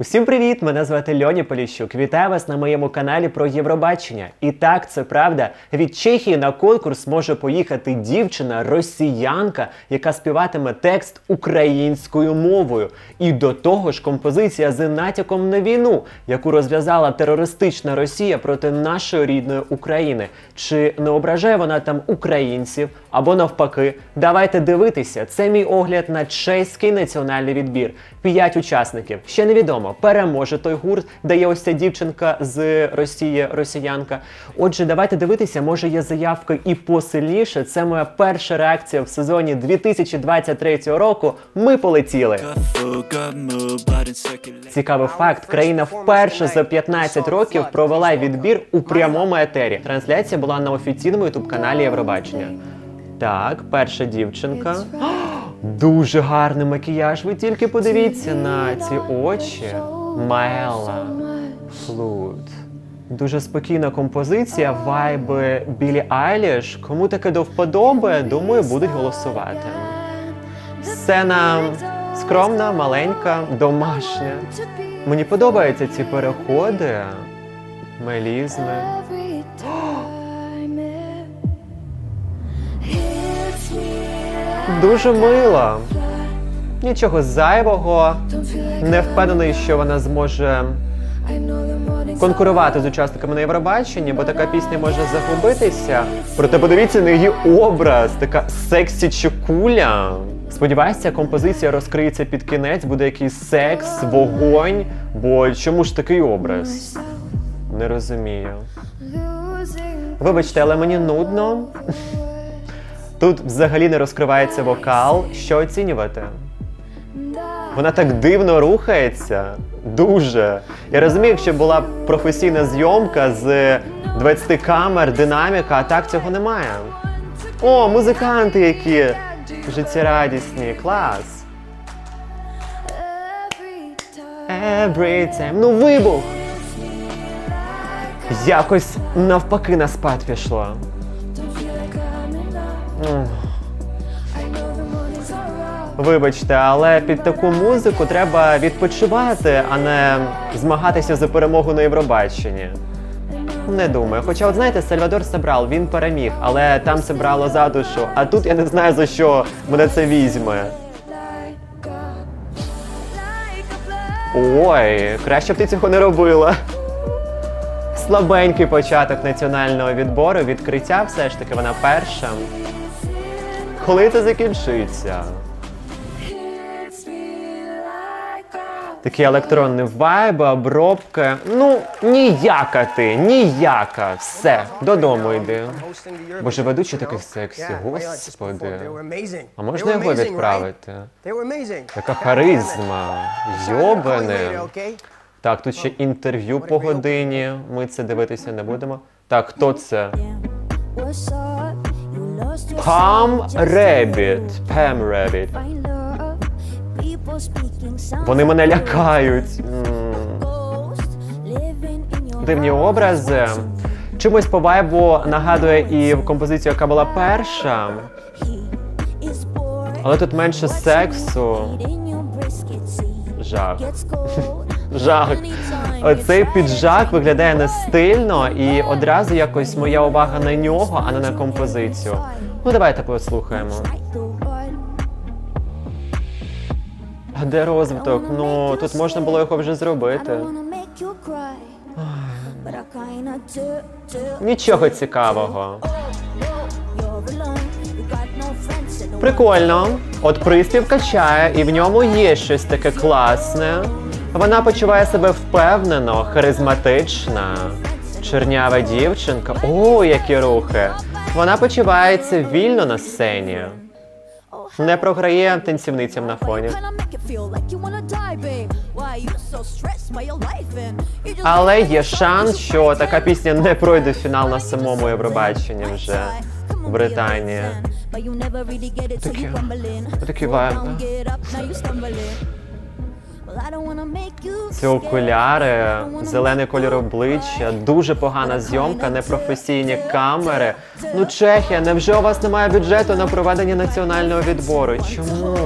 Усім привіт! Мене звати Льоні Поліщук. Вітаю вас на моєму каналі про Євробачення. І так, це правда. Від Чехії на конкурс може поїхати дівчина, росіянка, яка співатиме текст українською мовою. І до того ж, композиція з натяком на війну, яку розв'язала терористична Росія проти нашої рідної України. Чи не ображає вона там українців або навпаки? Давайте дивитися. Це мій огляд на чеський національний відбір. П'ять учасників. Ще невідомо, переможе той гурт, де є ось ця дівчинка з Росії, росіянка. Отже, давайте дивитися, може є заявки і посильніше. Це моя перша реакція в сезоні 2023 року. Ми полетіли. Цікавий факт: країна вперше за 15 років провела відбір у прямому етері. Трансляція була на офіційному ютуб-каналі Євробачення. Так, перша дівчинка. Дуже гарний макіяж. Ви тільки подивіться на ці очі. Маела. Флут. Дуже спокійна композиція, вайби Білі Айліш. Кому таке до вподоби, думаю, будуть голосувати. Сцена скромна, маленька, домашня. Мені подобаються ці переходи, мелізми. Дуже мила. Нічого зайвого. Не впевнений, що вона зможе конкурувати з учасниками на Євробаченні, бо така пісня може загубитися. Проте подивіться на її образ, така сексі чекуля. Сподіваюся, композиція розкриється під кінець, буде якийсь секс, вогонь. Бо чому ж такий образ? Не розумію. Вибачте, але мені нудно. Тут взагалі не розкривається вокал. Що оцінювати? Вона так дивно рухається. Дуже. Я розумію, якщо була професійна зйомка з 20 камер, динаміка, а так цього немає. О, музиканти які життєрадісні, клас. Every time. Ну вибух! Якось навпаки на спад пішло. Вибачте, але під таку музику треба відпочивати, а не змагатися за перемогу на Євробаченні. Не думаю. Хоча, от знаєте, Сальвадор Собрал, він переміг, але там це брало за душу. А тут я не знаю за що мене це візьме. Ой, краще б ти цього не робила. Слабенький початок національного відбору, відкриття все ж таки вона перша. Коли це закінчиться? Такі електронні вайби, обробки. Ну, ніяка ти, ніяка. Все, додому йди. Боже, ведучий такий сексі, господи. А можна його відправити? Яка харизма. Йобане. Так, тут ще інтерв'ю по годині. Ми це дивитися не будемо. Так, хто це? Пам Ребіт. Пам Ребіт. Вони мене лякають. Дивні образи. Чимось по вайбу нагадує і композицію, яка була перша. Але тут менше сексу. Жах. Жах. Оцей піджак виглядає не стильно, і одразу якось моя увага на нього, а не на композицію. Ну давайте послухаємо. А де розвиток? Ну тут можна було його вже зробити. Нічого цікавого. Прикольно. От приспів качає, і в ньому є щось таке класне. Вона почуває себе впевнено, харизматична. Чернява дівчинка. О, які рухи! Вона почувається вільно на сцені. Не програє танцівницям на фоні. Але є шанс, що така пісня не пройде фінал на самому Євробаченні вже в Британії. Такі, такі вайб, да? Ці окуляри, зелений кольор обличчя, дуже погана зйомка, непрофесійні камери. Ну, Чехія, невже у вас немає бюджету на проведення національного відбору? Чому?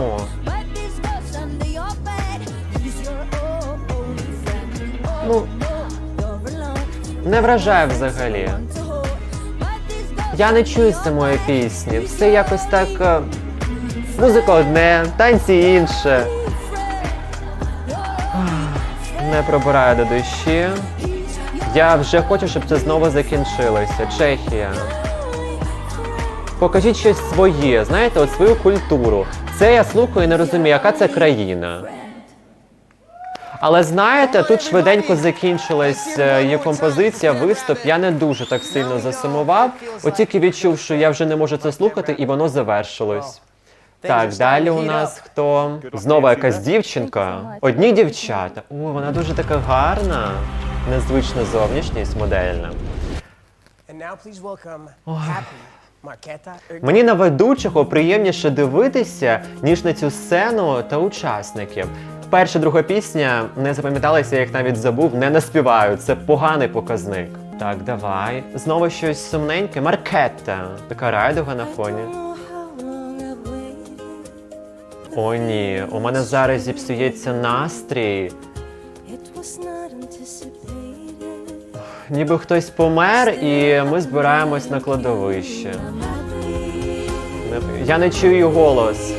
ну, не вражає взагалі. Я не чую самої пісні. Все якось так. е, Музика одне, танці інше. Не пробирає до душі. Я вже хочу, щоб це знову закінчилося. Чехія. Покажіть щось своє, знаєте, от свою культуру. Це я слухаю і не розумію, яка це країна. Але знаєте, тут швиденько закінчилась е, її композиція, виступ. Я не дуже так сильно засумував. От тільки відчув, що я вже не можу це слухати, і воно завершилось. Так, далі у нас хто? Знову якась дівчинка. Одні дівчата. О, вона дуже така гарна. Незвична зовнішність, модельна. Happy Marqueta. Мені на ведучого приємніше дивитися, ніж на цю сцену та учасників. Перша друга пісня не запам'яталася, я їх навіть забув, не наспіваю. Це поганий показник. Так, давай. Знову щось сумненьке. Маркетта. Така райдуга на фоні. О, ні, у мене зараз зіпсується настрій. Ніби хтось помер, і ми збираємось на кладовище. Я не чую голос.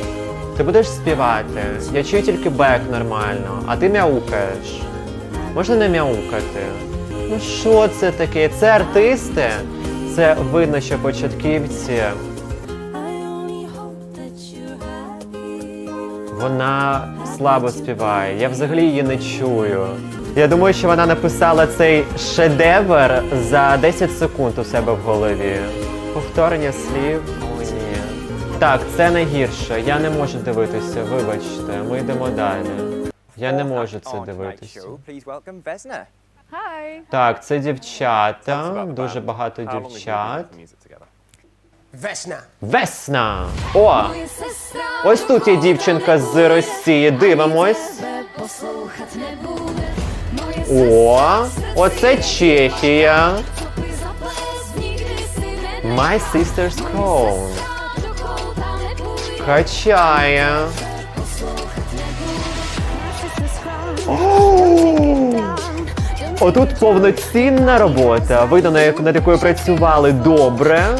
Ти будеш співати. Я чую тільки бек нормально, а ти мяукаєш. Можна не мяукати? Ну що це таке? Це артисти? Це видно, що початківці. Вона слабо співає. Я взагалі її не чую. Я думаю, що вона написала цей шедевр за 10 секунд у себе в голові. Повторення слів. О, ні. Так, це найгірше. Я не можу дивитися. Вибачте, ми йдемо далі. Я не можу це дивитися. Так, це дівчата. Дуже багато дівчат. Vesna. Весна! О! Ось тут є дівчинка з Росії. Дивимось. О, оце Чехія. My sister's crown. Качає. Отут повноцінна робота. Видно, над якою працювали добре.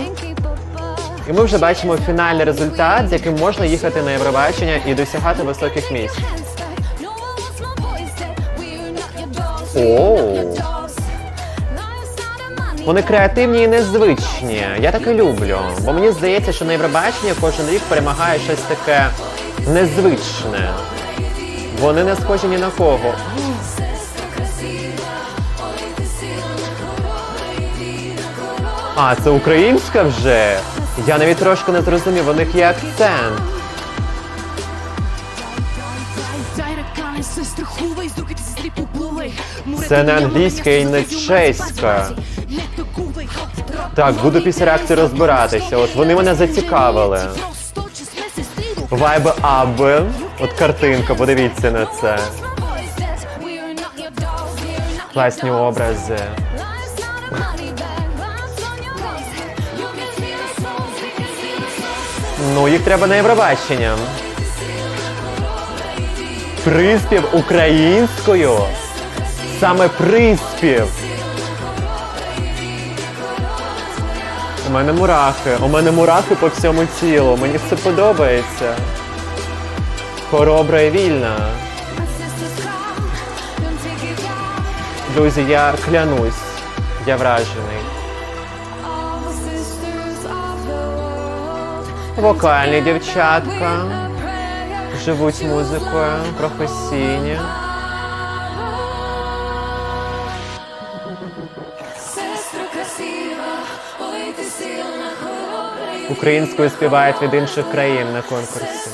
І ми вже бачимо фінальний результат, з яким можна їхати на Євробачення і досягати високих місць. Вони креативні і незвичні. Я таке люблю. Бо мені здається, що на Євробаченні кожен рік перемагає щось таке незвичне. Вони не схожі ні на кого. А, це українська вже. Я навіть трошки не зрозумів, у них є акцент. Це не англійська і не чеська. Так, буду після реакції розбиратися. От вони мене зацікавили. Вайби Аби. От картинка, подивіться на це. Класні образи. Ну, їх треба на Євробачення. Приспів українською. Саме приспів. У мене мурахи. У мене мурахи по всьому тілу. Мені це подобається. Хоробра і вільна. Друзі, я клянусь. Я вражений. Вокальні дівчатка. Живуть музикою, професійні. Українською співають від інших країн на конкурсі.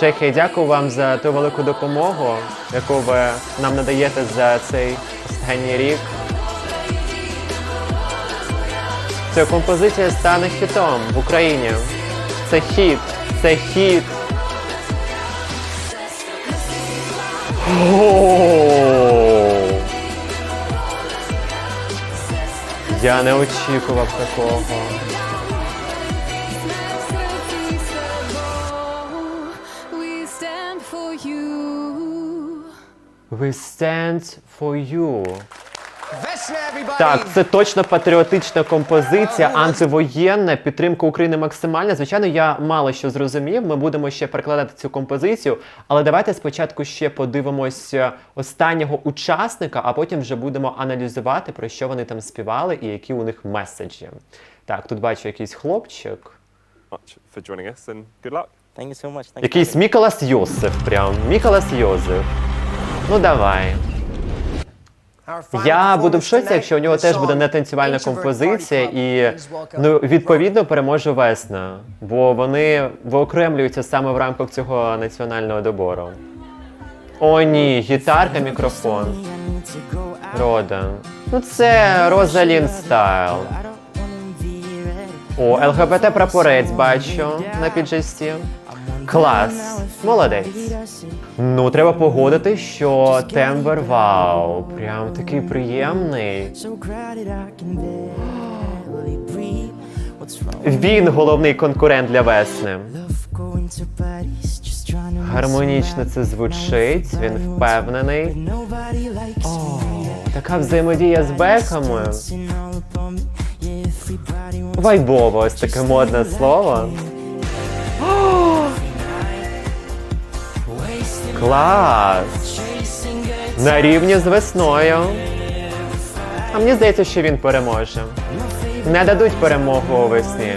Чехія, дякую вам за ту велику допомогу, яку ви нам надаєте за цей останній рік. Ця композиція стане хітом в Україні. Це хіт, це хіт. Я не очікував такого. We stand for you. Так, це точно патріотична композиція, антивоєнна, підтримка України максимальна. Звичайно, я мало що зрозумів. Ми будемо ще перекладати цю композицію, але давайте спочатку ще подивимося останнього учасника, а потім вже будемо аналізувати, про що вони там співали і які у них меседжі. Так, тут бачу якийсь хлопчик. for joining us and good luck. Thank you so much. Thank. Якийсь Міколас Йосиф, прям. Міколас Йозеф. Ну давай. Я буду в шоці, якщо у нього теж буде song не танцювальна композиція, і ну відповідно переможе Весна, бо вони виокремлюються саме в рамках цього національного добору. О, ні, гітарка, мікрофон. Рода. Ну це Розалін Стайл. О, ЛГБТ прапорець бачу на піджесті. Клас, молодець. Ну, треба погодити, що тембр вау, прям такий приємний. Він головний конкурент для весни. Гармонічно це звучить, він впевнений. О, Така взаємодія з беками. Вайбово, ось таке модне слово. О! Клас! На рівні з весною. А мені здається, що він переможе. Не дадуть перемогу у весні.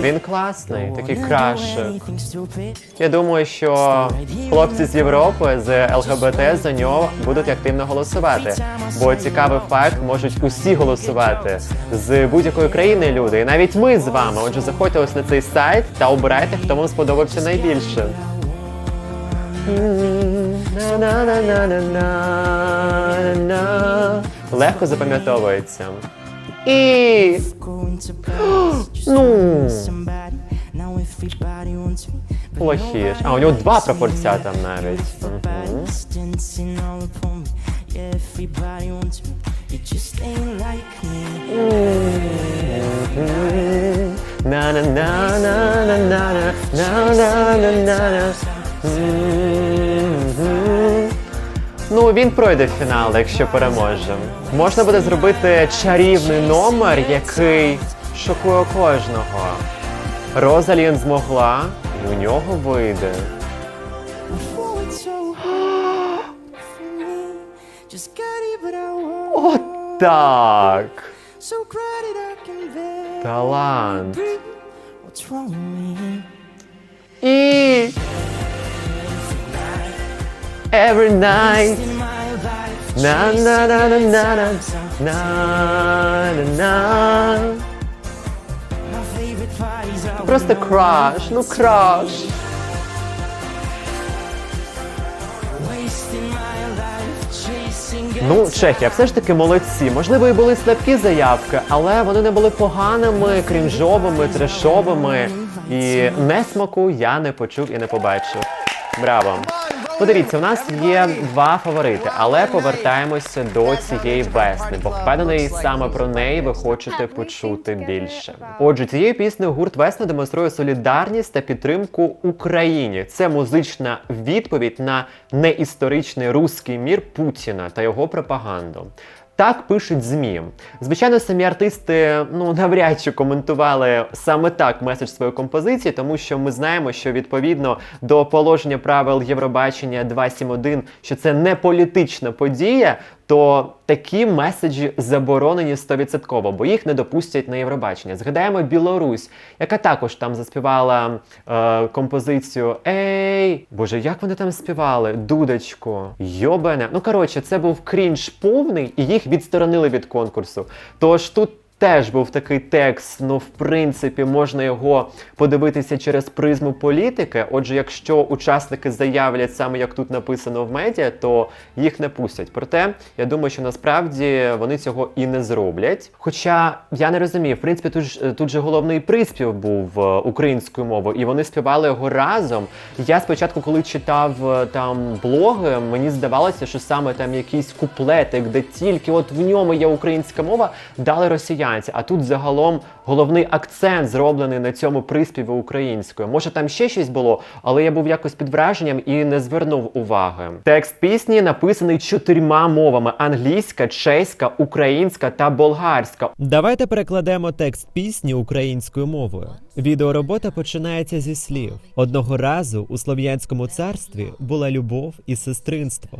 Він класний, такий anything. Я думаю, що хлопці з Європи з ЛГБТ за нього будуть активно голосувати. Бо цікавий факт, можуть усі голосувати з будь-якої країни люди, і навіть ми з вами. Отже, заходьте ось на цей сайт та обирайте, хто вам сподобався найбільше. Легко запам'ятовується. І ну. Плохіш. А у нього два прапорця там навіть. На на на на на на на на на на на Ну, він пройде фінал, якщо переможе. Можна буде зробити чарівний номер, який шокує кожного. Розалін змогла, і у нього вийде. О, так! Талант. І Every night На на на на на на на на на Просто краш, ну краш. Ну, Чехія, все ж таки молодці. Можливо, і були слабкі заявки, але вони не були поганими, крінжовими, трешовими. І несмаку я не почув і не побачив. Браво! Подивіться, у нас є два фаворити, але повертаємося до цієї весни, бо впевнений саме про неї ви хочете почути більше. Отже, цією піснею гурт Весна демонструє солідарність та підтримку Україні. Це музична відповідь на неісторичний руський мір Путіна та його пропаганду. Так пишуть ЗМІ. Звичайно, самі артисти ну навряд чи коментували саме так меседж своєї композиції, тому що ми знаємо, що відповідно до положення правил Євробачення 271, що це не політична подія, то такі меседжі заборонені 100%, бо їх не допустять на Євробачення. Згадаємо Білорусь, яка також там заспівала е, композицію Ей, боже, як вони там співали? Дудочко, йобане. Ну коротше, це був крінж повний, і їх відсторонили від конкурсу. Тож тут. Теж був такий текст, ну в принципі можна його подивитися через призму політики. Отже, якщо учасники заявлять саме як тут написано в медіа, то їх не пустять. Проте я думаю, що насправді вони цього і не зроблять. Хоча я не розумію, в принципі, тут ж тут же головний приспів був е, українською мовою, і вони співали його разом. Я спочатку, коли читав е, там блоги, мені здавалося, що саме там якийсь куплетик, де тільки от в ньому є українська мова, дали росіяни. Слов'янці, а тут загалом головний акцент зроблений на цьому приспіві українською. Може там ще щось було, але я був якось під враженням і не звернув уваги. Текст пісні написаний чотирма мовами: англійська, чеська, українська та болгарська. Давайте перекладемо текст пісні українською мовою. Відеоробота починається зі слів: одного разу у слов'янському царстві була любов і сестринство,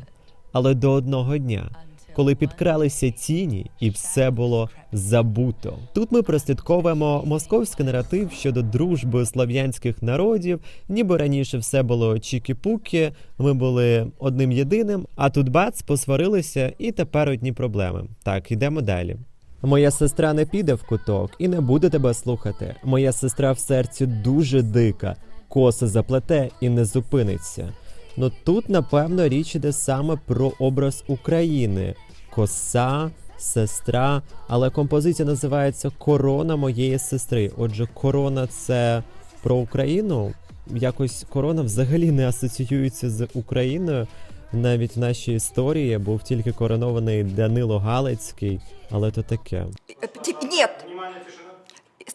але до одного дня. Коли підкралися тіні, і все було забуто. Тут ми прослідковуємо московський наратив щодо дружби слов'янських народів, ніби раніше все було чікі-пукі, ми були одним єдиним, а тут бац, посварилися, і тепер одні проблеми. Так, йдемо далі. Моя сестра не піде в куток і не буде тебе слухати. Моя сестра в серці дуже дика, коси заплете і не зупиниться. Ну тут, напевно, річ іде саме про образ України: коса, сестра, але композиція називається Корона моєї сестри. Отже, корона це про Україну. Якось корона взагалі не асоціюється з Україною. Навіть в нашій історії був тільки коронований Данило Галицький, але то таке. Нет.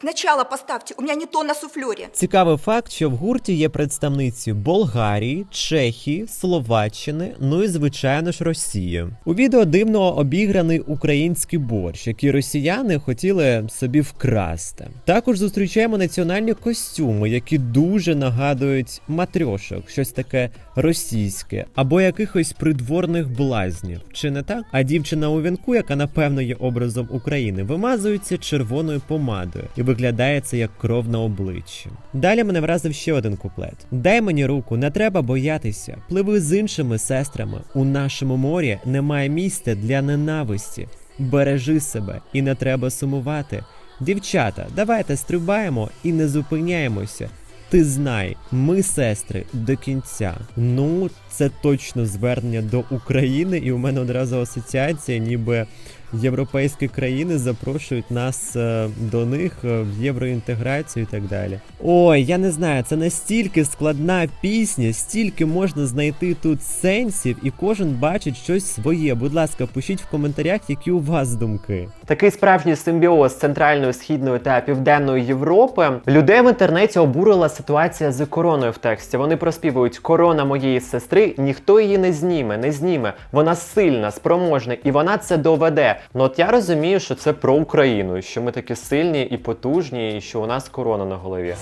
Сначала поставьте. У меня не то на суфлере. Цікавий факт, що в гурті є представниці Болгарії, Чехії, Словаччини, ну і звичайно ж Росії. У відео дивно обіграний український борщ, який росіяни хотіли собі вкрасти. Також зустрічаємо національні костюми, які дуже нагадують матрьошок, щось таке російське, або якихось придворних блазнів. Чи не так? А дівчина у вінку, яка напевно є образом України, вимазується червоною помадою і виглядає це як кров на обличчі. Далі мене вразив ще один куплет: Дай мені руку, не треба боятися. Пливи з іншими сестрами. У нашому морі немає місця для ненависті. Бережи себе і не треба сумувати. Дівчата, давайте стрибаємо і не зупиняємося. Ти знай, ми сестри до кінця. Ну, це точно звернення до України, і у мене одразу асоціація, ніби європейські країни запрошують нас е, до них е, в євроінтеграцію і так далі. Ой, я не знаю, це настільки складна пісня, стільки можна знайти тут сенсів, і кожен бачить щось своє. Будь ласка, пишіть в коментарях, які у вас думки. Такий справжній симбіоз центральної, східної та південної Європи. Людей в інтернеті обурила ситуація з короною в тексті. Вони проспівують корона моєї сестри, ніхто її не зніме, не зніме. Вона сильна, спроможна, і вона це доведе. Ну от я розумію, що це про Україну, що ми такі сильні і потужні, і що у нас корона на голові.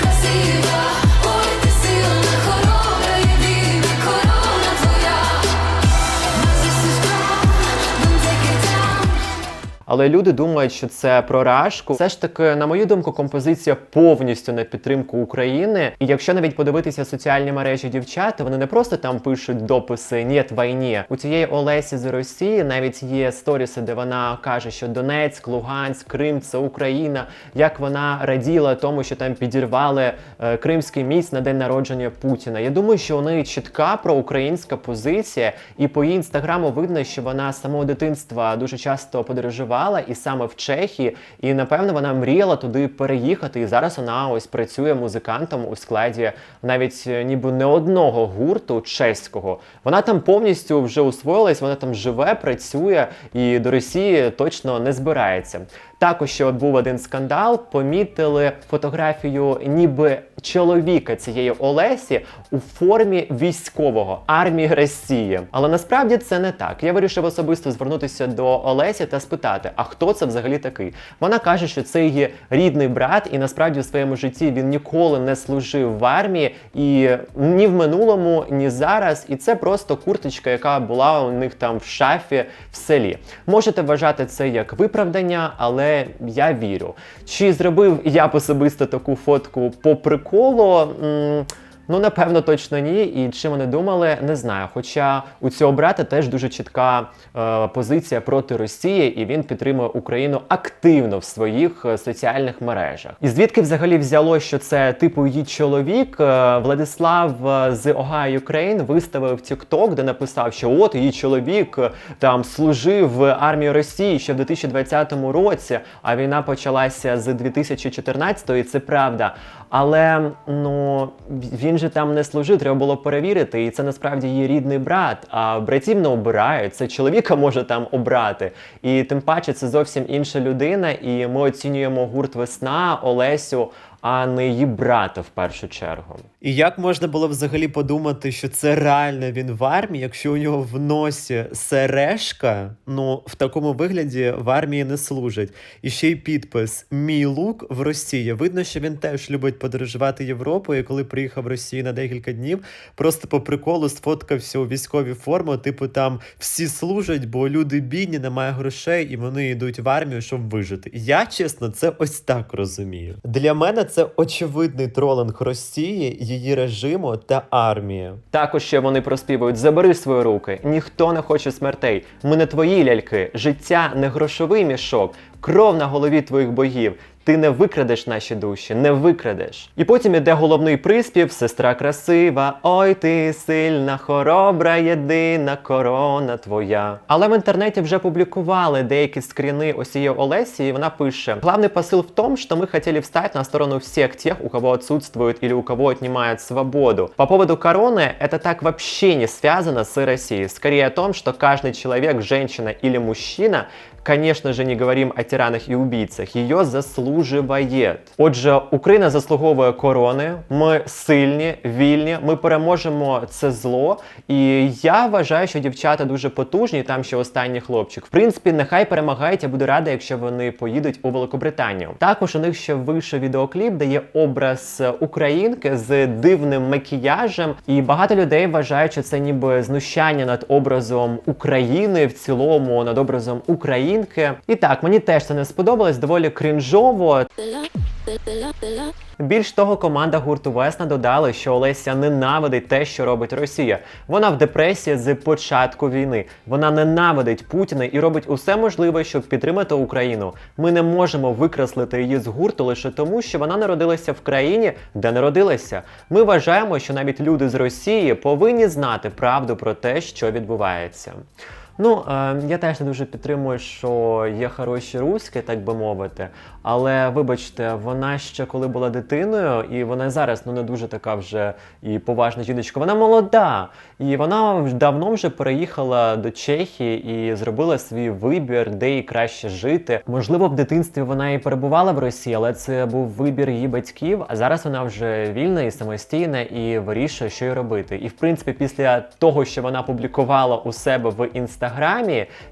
Красива, Але люди думають, що це про рашку. Все ж таки, на мою думку, композиція повністю на підтримку України. І якщо навіть подивитися соціальні мережі дівчат, вони не просто там пишуть дописи «Нєт війні». У цієї Олесі з Росії навіть є сторіси, де вона каже, що Донецьк, Луганськ, Крим це Україна. Як вона раділа тому, що там підірвали е, Кримський міст на день народження Путіна. Я думаю, що у неї чітка проукраїнська позиція, і по її інстаграму видно, що вона з самого дитинства дуже часто подорожувала, і саме в Чехії, і напевно вона мріяла туди переїхати. І зараз вона ось працює музикантом у складі навіть е, ніби не одного гурту чеського. Вона там повністю вже усвоїлась, вона там живе, працює і до Росії точно не збирається. Також ще от був один скандал. Помітили фотографію ніби чоловіка цієї Олесі у формі військового армії Росії. Але насправді це не так. Я вирішив особисто звернутися до Олесі та спитати, а хто це взагалі такий? Вона каже, що це її рідний брат, і насправді в своєму житті він ніколи не служив в армії і ні в минулому, ні зараз. І це просто курточка, яка була у них там в шафі в селі. Можете вважати це як виправдання, але я вірю. Чи зробив я особисто таку фотку по приколу? М, Ну, напевно, точно ні. І чим вони думали, не знаю. Хоча у цього брата теж дуже чітка е, позиція проти Росії, і він підтримує Україну активно в своїх е, соціальних мережах. І звідки взагалі взяло, що це типу її чоловік? Е, Владислав е, з Ohio Ukraine виставив TikTok, де написав, що от її чоловік е, там служив в армії Росії ще в 2020 році, а війна почалася з 2014 і це правда. Але ну він же там не служив, треба було перевірити, і це насправді її рідний брат. А братів не обирають. Це чоловіка може там обрати. І тим паче це зовсім інша людина. І ми оцінюємо гурт весна, Олесю, а не її брата в першу чергу. І як можна було взагалі подумати, що це реально він в армії, якщо у нього в носі сережка, ну в такому вигляді в армії не служить. І ще й підпис Мій лук в Росії. Видно, що він теж любить подорожувати Європою. І коли приїхав в Росію на декілька днів, просто по приколу сфоткався у військовій формі. Типу, там всі служать, бо люди бідні, немає грошей, і вони йдуть в армію, щоб вижити. Я чесно, це ось так розумію. Для мене це очевидний тролинг Росії, її режиму та армії. Також ще вони проспівують Забери свої руки, ніхто не хоче смертей. Ми не твої ляльки, життя не грошовий мішок, кров на голові твоїх богів. Ти не викрадеш наші душі, не викрадеш. І потім іде головний приспів, сестра красива, ой ти сильна, хоробра, єдина корона твоя. Але в інтернеті вже публікували деякі скріни ось цієї Олесі, і вона пише: Главний посыл в том, что мы хотели встать на сторону всех тех, у кого отсутствует или у кого отнимают свободу. По поводу короны, это так вообще не связано с Россией. Скорее о том, что каждый человек, женщина или мужчина, Конечно же, не говорим о тиранах і убійцях. Її заслуживає. Отже, Україна заслуговує корони. Ми сильні, вільні. Ми переможемо це зло. І я вважаю, що дівчата дуже потужні. Там ще останній хлопчик. В принципі, нехай перемагають. Я буду рада, якщо вони поїдуть у Великобританію. Також у них ще вийшов відеокліп, де є образ українки з дивним макіяжем. І багато людей вважають, що це ніби знущання над образом України в цілому, над образом українки. І так, мені теж це не сподобалось, доволі крінжово. Більш того, команда гурту Весна додала, що Олеся ненавидить те, що робить Росія. Вона в депресії з початку війни. Вона ненавидить Путіна і робить усе можливе, щоб підтримати Україну. Ми не можемо викреслити її з гурту лише тому, що вона народилася в країні, де народилася. Ми вважаємо, що навіть люди з Росії повинні знати правду про те, що відбувається. Ну, е, я теж не дуже підтримую, що є хороші руські, так би мовити. Але вибачте, вона ще коли була дитиною, і вона зараз ну не дуже така вже і поважна жіночка. Вона молода, і вона давно вже переїхала до Чехії і зробила свій вибір, де їй краще жити. Можливо, в дитинстві вона і перебувала в Росії, але це був вибір її батьків. А зараз вона вже вільна і самостійна і вирішує, що й робити. І в принципі, після того, що вона публікувала у себе в інстаграмі,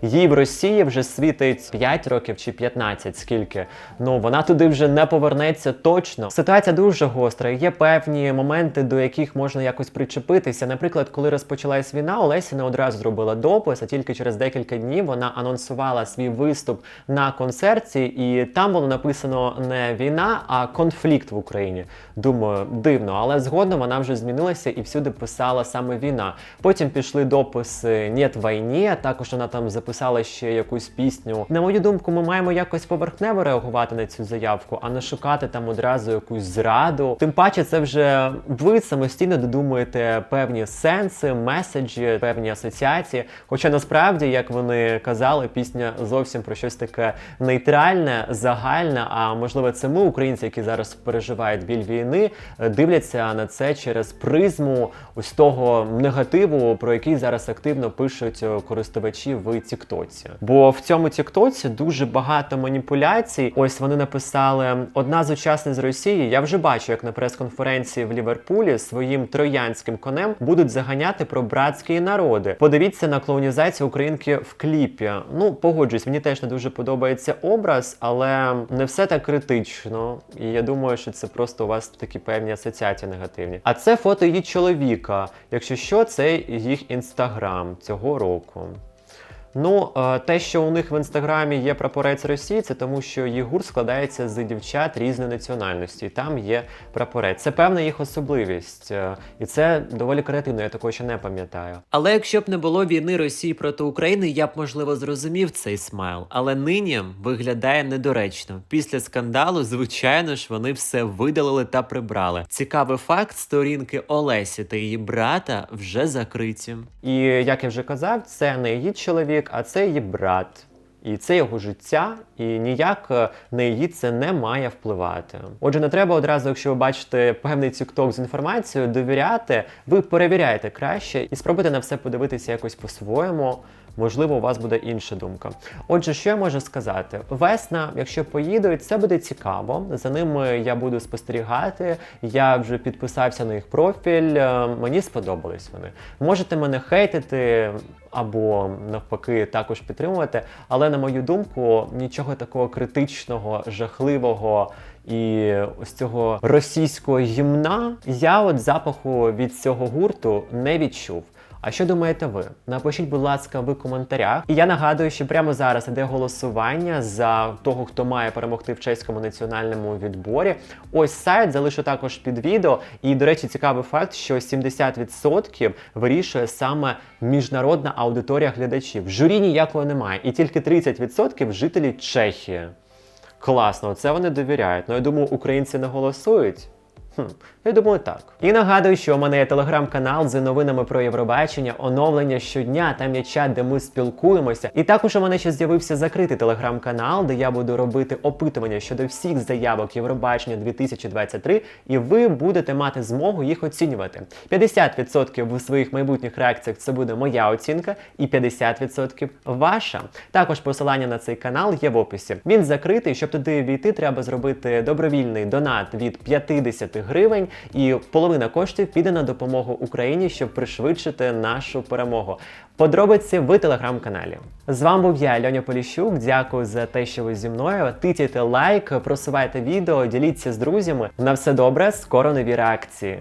їй в Росії вже світить 5 років чи 15, скільки. Ну вона туди вже не повернеться точно. Ситуація дуже гостра. Є певні моменти, до яких можна якось причепитися. Наприклад, коли розпочалась війна, Олеся не одразу зробила допис, а тільки через декілька днів вона анонсувала свій виступ на концерті, і там було написано не війна, а конфлікт в Україні. Думаю, дивно, але згодом вона вже змінилася і всюди писала саме війна. Потім пішли дописи «Нєт війні», також вона там записала ще якусь пісню. На мою думку, ми маємо якось поверхнево реагувати на цю заявку, а не шукати там одразу якусь зраду. Тим паче, це вже ви самостійно додумуєте певні сенси, меседжі, певні асоціації. Хоча насправді, як вони казали, пісня зовсім про щось таке нейтральне, загальне. А можливо, це ми, українці, які зараз переживають біль війни, дивляться на це через призму ось того негативу, про який зараз активно пишуть е, користувачі в Тіктоці. Бо в цьому Тіктоці дуже багато маніпуляцій. Ось вони написали: одна з учасниць з Росії. Я вже бачу, як на прес-конференції в Ліверпулі своїм троянським конем будуть заганяти про братські народи. Подивіться на клоунізацію українки в кліпі. Ну погоджуюсь, мені теж не дуже подобається образ, але не все так критично. І я думаю, що це просто у вас такі певні асоціації негативні. А це фото її чоловіка. Якщо що, це їх інстаграм цього року. Ну, е, те, що у них в інстаграмі є прапорець Росії, це тому, що їх гурт складається з дівчат різної національності. І там є прапорець. Це певна їх особливість, е, і це доволі креативно. Я такого ще не пам'ятаю. Але якщо б не було війни Росії проти України, я б можливо зрозумів цей смайл. Але нині виглядає недоречно. Після скандалу, звичайно ж, вони все видалили та прибрали. Цікавий факт: сторінки Олесі та її брата вже закриті. І як я вже казав, це не її чоловік, а це її брат. І це його життя, і ніяк е, на її це не має впливати. Отже, не треба одразу, якщо ви бачите певний TikTok з інформацією, довіряти. Ви перевіряєте краще і спробуйте на все подивитися якось по-своєму. Можливо, у вас буде інша думка. Отже, що я можу сказати? Весна, якщо поїдуть, це буде цікаво. За ними я буду спостерігати. Я вже підписався на їх профіль. е, Мені сподобались вони. Можете мене хейтити або навпаки також підтримувати. Але на мою думку, нічого такого критичного, жахливого. І ось цього російського гімна я от запаху від цього гурту не відчув. А що думаєте ви? Напишіть, будь ласка, в коментарях. І я нагадую, що прямо зараз іде голосування за того, хто має перемогти в чеському національному відборі. Ось сайт залишу також під відео. І, до речі, цікавий факт, що 70% вирішує саме міжнародна аудиторія глядачів. Журі ніякого немає, і тільки 30% жителі Чехії. Класно, це вони довіряють. Ну я думаю, українці не голосують. Хм, я думаю, так. І нагадую, що у мене є телеграм-канал з новинами про Євробачення, оновлення щодня. Там є чат, де ми спілкуємося. І також у мене ще з'явився закритий телеграм-канал, де я буду робити опитування щодо всіх заявок Євробачення 2023, і ви будете мати змогу їх оцінювати. 50% в своїх майбутніх реакціях це буде моя оцінка, і 50% ваша. Також посилання на цей канал є в описі. Він закритий. Щоб туди війти, треба зробити добровільний донат від 50 гривень, і половина коштів піде на допомогу Україні, щоб пришвидшити нашу перемогу. Подробиці в телеграм-каналі. З вами був я, Льоня Поліщук. Дякую за те, що ви зі мною. Титяйте лайк, просувайте відео, діліться з друзями. На все добре, скоро нові реакції.